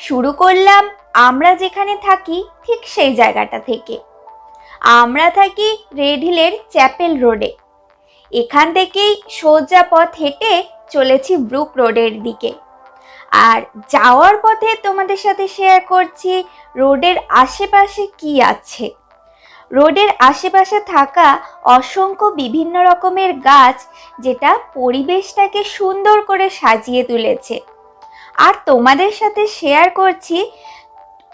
শুরু করলাম আমরা যেখানে থাকি ঠিক সেই জায়গাটা থেকে। আমরা থাকি রেড হিলের চ্যাপেল রোডে। এখান থেকেই সোজা পথ হেঁটে চলেছি ব্রুক রোডের দিকে। আর যাওয়ার পথে তোমাদের সাথে শেয়ার করছি রোডের আশেপাশে কি আছে। রোডের আশেপাশে থাকা অসংখ্য বিভিন্ন রকমের গাছ যেটা পরিবেশটাকে সুন্দর করে সাজিয়ে তুলেছে। আর তোমাদের সাথে শেয়ার করছি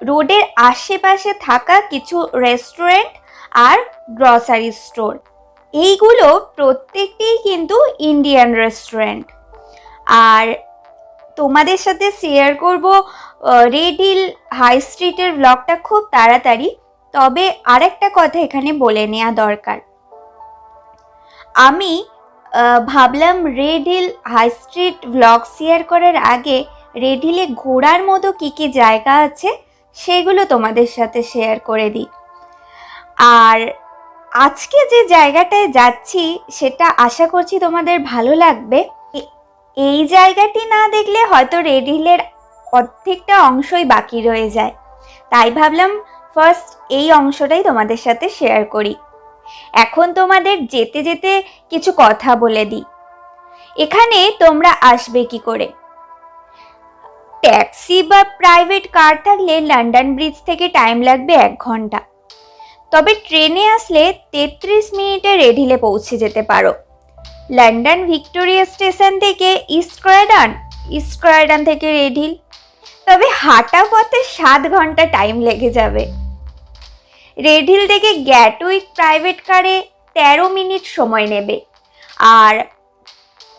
রোডের আশেপাশে থাকা কিছু রেস্টুরেন্ট আর গ্রসারি স্টোর এইগুলো প্রত্যেকটিই কিন্তু ইন্ডিয়ান রেস্টুরেন্ট আর তোমাদের সাথে শেয়ার করব রেড হিল হাই স্ট্রিটের ব্লগটা খুব তাড়াতাড়ি। তবে আরেকটা কথা এখানে বলে নেওয়া দরকার। আমি ভাবলাম Red Hill High Street blog share করার আগে রেড হিলে ঘোরার মতো কী কী জায়গা আছে সেগুলো তোমাদের সাথে শেয়ার করে দিই। আর আজকে যে জায়গাটায় যাচ্ছি সেটা আশা করছি তোমাদের ভালো লাগবে। এই জায়গাটি না দেখলে হয়তো রেড হিলের অর্ধেকটা অংশই বাকি রয়ে যায়। তাই ভাবলাম ফার্স্ট এই অংশটাই তোমাদের সাথে শেয়ার করি। এখন তোমাদের যেতে যেতে কিছু কথা বলে দিই। এখানে তোমরা আসবে কি করে? ট্যাক্সি বা প্রাইভেট কার থাকলে লন্ডন ব্রিজ থেকে টাইম লাগবে এক ঘণ্টা। তবে ট্রেনে আসলে তেত্রিশ মিনিটে রেড হিলে পৌঁছে যেতে পারো। লন্ডন ভিক্টোরিয়া স্টেশন থেকে ইস্ট ক্রয়ডন থেকে রেড হিল তবে হাঁটা পথে সাত ঘণ্টা টাইম লেগে যাবে। রেড হিল থেকে গ্যাটউইক প্রাইভেট কারে তেরো মিনিট সময় নেবে। আর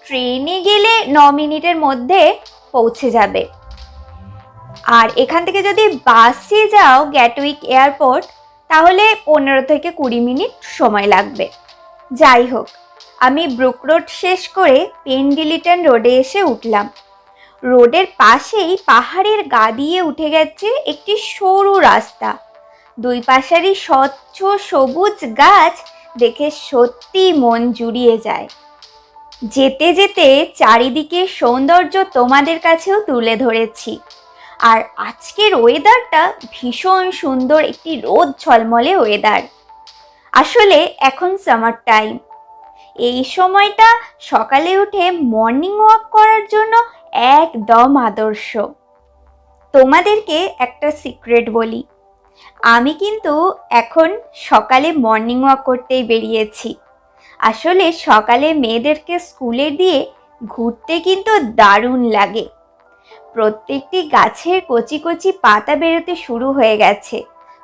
ট্রেনে গেলে ন মিনিটের মধ্যে পৌঁছে যাবে। আর এখান থেকে যদি বাসে যাও গ্যাটউইক এয়ারপোর্ট তাহলে পনেরো থেকে কুড়ি মিনিট সময় লাগবে। যাই হোক, আমি ব্রুক রোড শেষ করে পেন্ডিলিটন রোডে এসে উঠলাম। রোডের পাশেই পাহাড়ের গা দিয়ে উঠে গেছে একটি সরু রাস্তা। দুই পাশেরই স্বচ্ছ সবুজ গাছ দেখে সত্যি মন জুড়িয়ে যায়। যেতে যেতে চারিদিকে সৌন্দর্য তোমাদের কাছেও তুলে ধরেছি। আর আজকের ওয়েদারটা ভীষণ সুন্দর, একটি রোদ ঝলমলে ওয়েদার আসলে এখন সামার টাইম এই সময়টা সকালে উঠে মর্নিং ওয়াক করার জন্য একদম আদর্শ। তোমাদেরকে একটা সিক্রেট বলি। আমি কিন্তু এখন সকালে মর্নিং ওয়াক করতেই বেরিয়েছি। আসলে সকালে মেয়েদেরকে স্কুলে দিয়ে ঘুরতে কিন্তু দারুণ লাগে। প্রত্যেকটি গাছের কচি কচি পাতা বেরোতে শুরু হয়ে গেছে।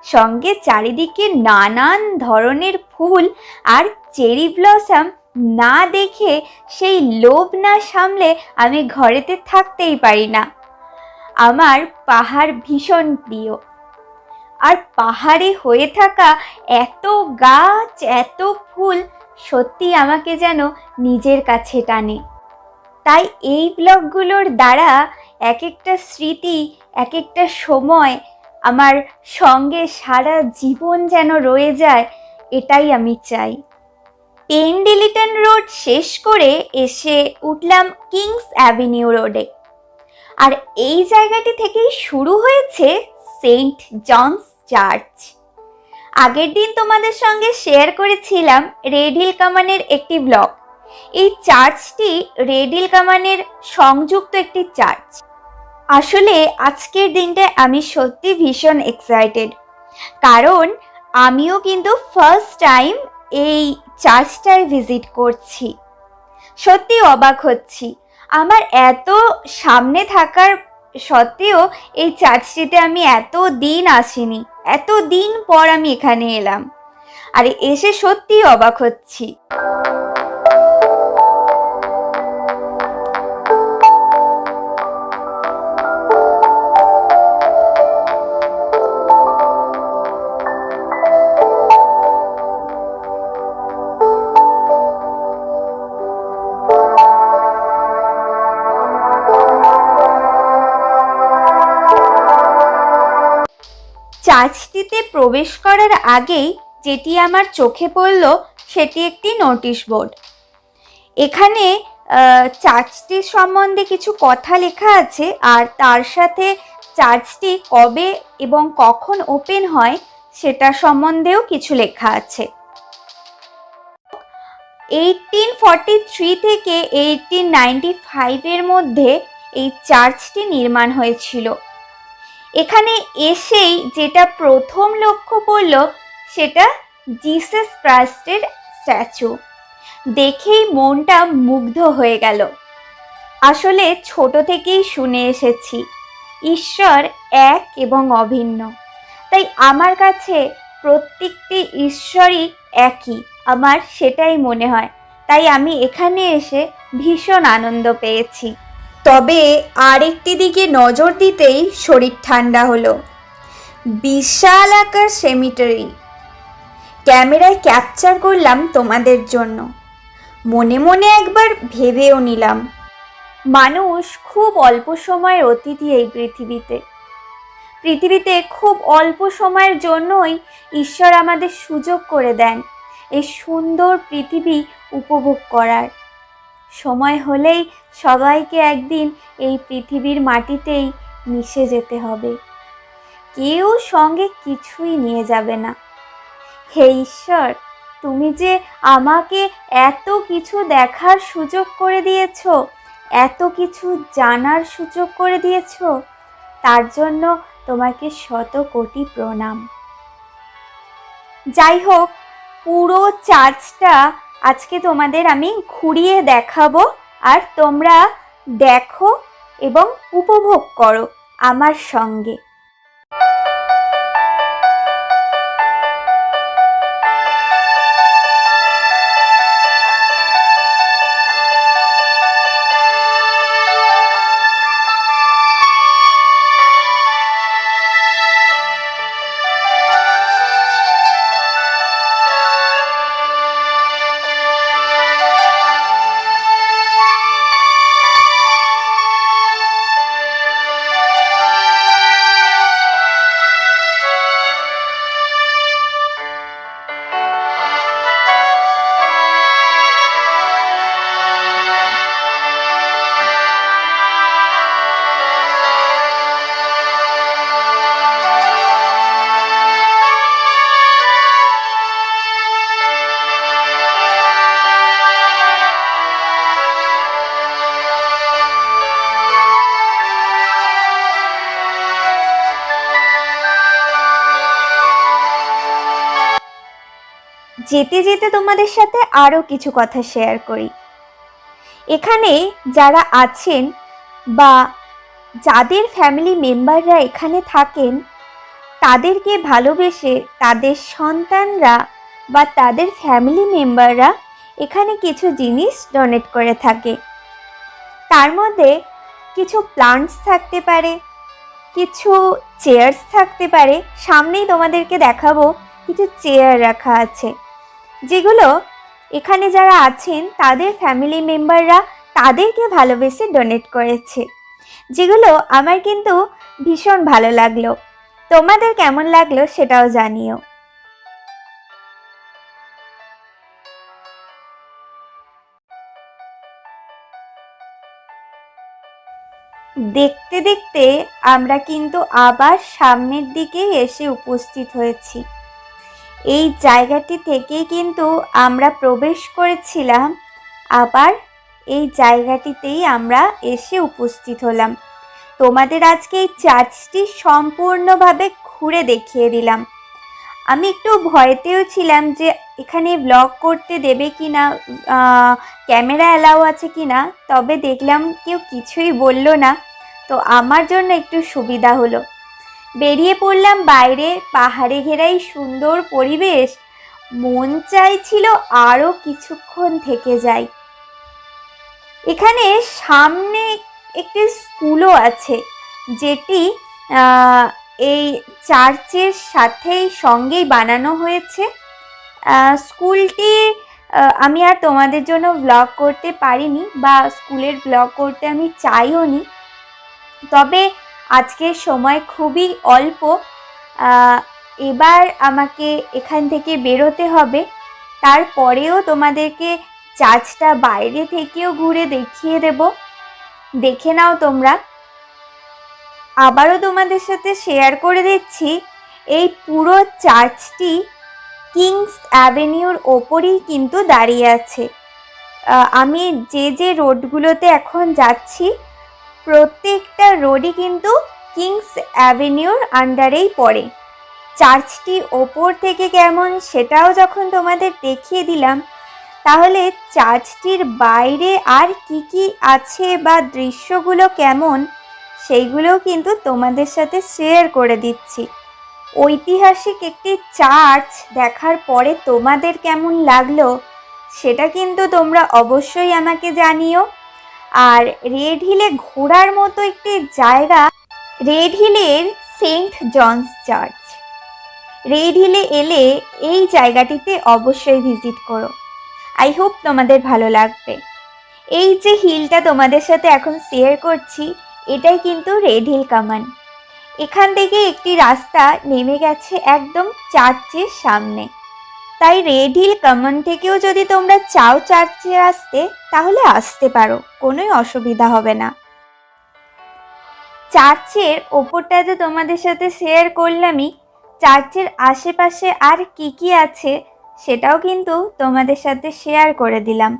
সঙ্গে চারিদিকে নানান ধরনের ফুল আর চেরি ব্লসম না দেখে সেই লোভ না সামলে আমি ঘরেতে থাকতেই পারি না। আমার পাহাড় ভীষণ প্রিয়। আর পাহাড়ে হয়ে থাকা এত গাছ, এত ফুল সত্যি আমাকে যেন নিজের কাছে টানে। তাই এই ব্লগগুলোর দ্বারা এক একটা স্মৃতি এক একটা সময় আমার সঙ্গে সারা জীবন যেন রয়ে যায়, এটাই আমি চাই। পেন্ডিলিটন রোড শেষ করে এসে উঠলাম কিংস অ্যাভিনিউ রোডে। আর এই জায়গাটি থেকেই শুরু হয়েছে সেন্ট জনস চার্চ। আগের দিন তোমাদের সঙ্গে শেয়ার করেছিলাম রেড হিল কামানের একটি ব্লগ। এই চার্চটি রেড হিল কামানের সংযুক্ত একটি চার্চ। আসলে আজকের দিনটায় আমি সত্যি ভীষণ এক্সাইটেড কারণ আমিও কিন্তু ফার্স্ট টাইম এই চার্চটায় ভিজিট করছি। সত্যি অবাক হচ্ছি। আমার এত সামনে থাকার সত্ত্বেও এই চার্চটিতে আমি এত দিন আসিনি, এত দিন পর আমি এখানে এলাম। আর এসে সত্যি অবাক হচ্ছি। চার্চটিতে প্রবেশ করার আগেই যেটি আমার চোখে পড়ল, সেটি একটি নোটিশ বোর্ড এখানে চার্চটির সম্বন্ধে কিছু কথা লেখা আছে, আর তার সাথে চার্চটি কবে এবং কখন ওপেন হয়, সেটা সম্বন্ধেও কিছু লেখা আছে। এইটিন ফর্টি থ্রি থেকে এইটিন নাইনটি ফাইভের মধ্যে এই চার্চটি নির্মাণ হয়েছিল। এখানে এসেই যেটা প্রথম লক্ষ্য পড়ল, সেটা জিসাস ক্রাইস্টের স্ট্যাচু দেখেই মনটা মুগ্ধ হয়ে গেল। আসলে ছোট থেকেই শুনে এসেছি, ঈশ্বর এক এবং অভিন্ন। তাই আমার কাছে প্রত্যেকটি ঈশ্বরই একই, আমার সেটাই মনে হয়। তাই আমি এখানে এসে ভীষণ আনন্দ পেয়েছি। তবে আরেকটি দিকে নজর দিতেই শরীর ঠান্ডা হলো। বিশাল আকার সেমিটারি ক্যামেরায় ক্যাপচার করলাম তোমাদের জন্য। মনে মনে একবার ভেবেও নিলাম। মানুষ খুব অল্প সময়ের অতিথি এই পৃথিবীতে। পৃথিবীতে খুব অল্প সময়ের জন্যই ঈশ্বর আমাদের সুযোগ করে দেন এই সুন্দর পৃথিবী উপভোগ করার। সময় হলেই সবাইকে একদিন এই পৃথিবীর মাটিতেই মিশে যেতে হবে। কেউ সঙ্গে কিছুই নিয়ে যাবে না। হে ঈশ্বর, তুমি যে আমাকে এত কিছু দেখার সুযোগ করে দিয়েছ, এত কিছু জানার সুযোগ করে দিয়েছ, তার জন্য তোমাকে শত কোটি প্রণাম। যাই হোক, পুরো চার্চটা আজকে তোমাদের আমি ঘুরিয়ে দেখাবো আর তোমরা দেখো এবং উপভোগ করো আমার সঙ্গে। যেতে যেতে তোমাদের সাথে আরও কিছু কথা শেয়ার করি। এখানে যারা আছেন বা যাদের ফ্যামিলি মেম্বাররা এখানে থাকেন, তাদেরকে ভালোবেসে তাদের সন্তানরা বা তাদের ফ্যামিলি মেম্বাররা এখানে কিছু জিনিস ডোনেট করে থাকে। তার মধ্যে কিছু প্লান্টস থাকতে পারে, কিছু চেয়ার্স থাকতে পারে। সামনেই তোমাদেরকে দেখাবো কিছু চেয়ার রাখা আছে। যেগুলো এখানে যারা আছেন, তাদের ফ্যামিলি মেম্বাররা তাদেরকে ভালোবেসে ডোনেট করেছে। যেগুলো আমার কিন্তু ভীষণ ভালো লাগল। তোমাদের কেমন লাগল সেটাও জানিও। দেখতে দেখতে আমরা কিন্তু আবার সামনের দিকেই এসে উপস্থিত হয়েছি। এই জায়গাটি থেকেই কিন্তু আমরা প্রবেশ করেছিলাম। আবার এই জায়গাটিতেই আমরা এসে উপস্থিত হলাম। তোমাদের আজকে এই চার্চটি সম্পূর্ণভাবে ঘুরে দেখিয়ে দিলাম। আমি একটু ভয়তেও ছিলাম যে এখানে ব্লগ করতে দেবে কি না ক্যামেরা অ্যালাউ আছে কি না তবে দেখলাম কেউ কিছুই বলল না। তো আমার জন্য একটু সুবিধা হলো। বেরিয়ে পড়লাম বাইরে, পাহাড়ে ঘেরাই সুন্দর পরিবেশ। মন চাইছিল আরও কিছুক্ষণ থেকে যাই। এখানে সামনে একটি স্কুলও আছে, যেটি এই চার্চের সাথেই সঙ্গেই বানানো হয়েছে। স্কুলটি আমি আর তোমাদের জন্য ব্লগ করতে পারিনি বা স্কুলের ব্লগ করতে আমি চাইও নি তবে আজকের সময় খুবই অল্প। এবার আমাকে এখান থেকে বেরোতে হবে। তারপরেও তোমাদেরকে চার্চটা বাইরে থেকেও ঘুরে দেখিয়ে দেব। দেখে নাও তোমরা। আবারও তোমাদের সাথে শেয়ার করে দিচ্ছি, এই পুরো চার্চটি কিংস অ্যাভিনিউর ওপরেই কিন্তু দাঁড়িয়ে আছে। আমি যে যে রোডগুলোতে এখন যাচ্ছি প্রত্যেকটা রোডই কিন্তু কিংস অ্যাভিনিউর আন্ডারেই পড়ে। চার্চটি ওপর থেকে কেমন সেটাও যখন তোমাদের দেখিয়ে দিলাম, তাহলে চার্চটির বাইরে আর কি কি আছে বা দৃশ্যগুলো কেমন, সেইগুলোও কিন্তু তোমাদের সাথে শেয়ার করে দিচ্ছি। ঐতিহাসিক একটি চার্চ দেখার পরে তোমাদের কেমন লাগল, সেটা কিন্তু তোমরা অবশ্যই আমাকে জানিও। আর রেড হিলে ঘোরার মতো একটি জায়গা, রেড হিলের সেন্ট জনস চার্চ। রেড হিলে এলে এই জায়গাটিতে অবশ্যই ভিজিট করো। আই হোপ তোমাদের ভালো লাগবে। এই যে হিলটা তোমাদের সাথে এখন শেয়ার করছি, এটাই কিন্তু রেড হিল কামান। এখান থেকে একটি রাস্তা নেমে গেছে একদম চার্চের সামনে। তাই রেড হিল কমন থেকেও যদি তোমরা চাও চার্চে আসতে, তাহলে আসতে পারো, কোনোই অসুবিধা হবে না। চার্চের ওপরটাতে তোমাদের সাথে শেয়ার করলামই, চার্চের আশেপাশে আর কি কি আছে, সেটাও কিন্তু তোমাদের সাথে শেয়ার করে দিলাম।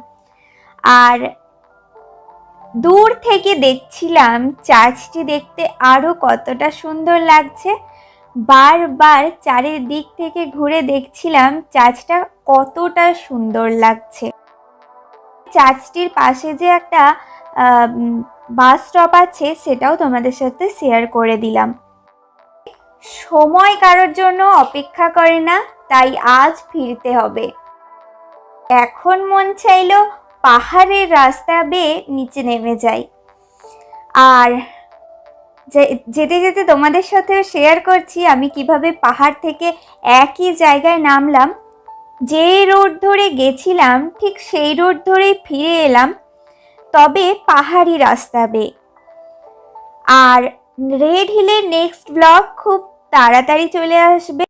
আর দূর থেকে দেখছিলাম চার্চটি দেখতে আরও কতটা সুন্দর লাগছে বারবার চারিদিক থেকে ঘুরে দেখছিলাম চার্চটা কতটা সুন্দর লাগছে। চার্চটির পাশে যে একটা বাস স্টপ আছে সেটাও তোমাদের সাথে শেয়ার করে দিলাম। সময় কারোর জন্য অপেক্ষা করে না, তাই আজ ফিরতে হবে। এখন মন চাইলো পাহাড়ের রাস্তা বেয়ে নিচে নেমে যাই। আর যেতে যেতে তোমাদের সাথেও শেয়ার করছি, আমি কীভাবে পাহাড় থেকে একই জায়গায় নামলাম। যে রোড ধরে গেছিলাম, ঠিক সেই রোড ধরেই ফিরে এলাম, তবে পাহাড়ি রাস্তা বেয়ে আর রেড হিলের নেক্সট ব্লগ খুব তাড়াতাড়ি চলে আসবে।